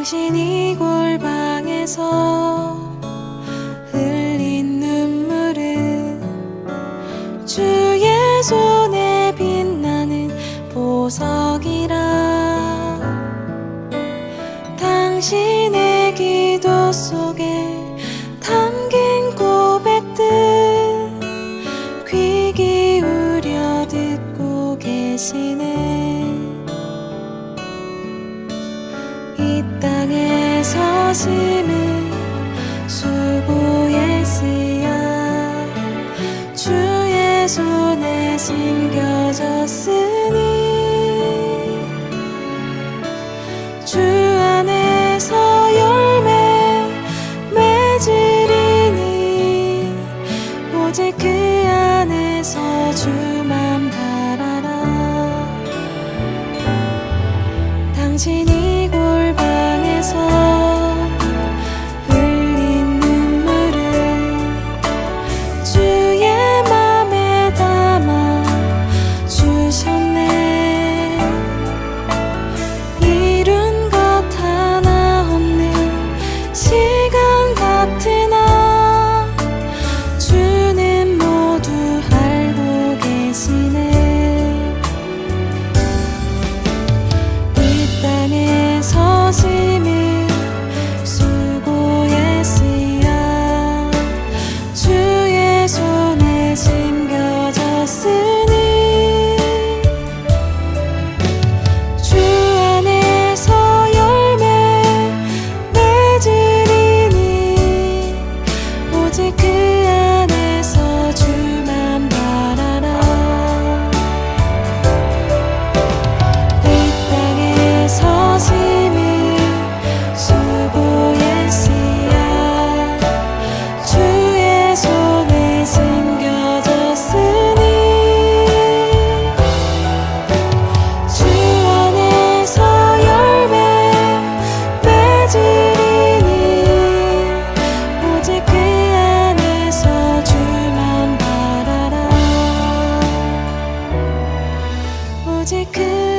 당신이 골방에서 흘린 눈물은 주의 손에 빛나는 보석이라. 당신의 기도 속에 담긴 고백들 귀 기울여 듣고 계시네 서심은 수고의 씨야 주의 손에 심겨졌으니 주 안에서 열매 맺으리니 오직 그 안에서 주만 바라라 오직 그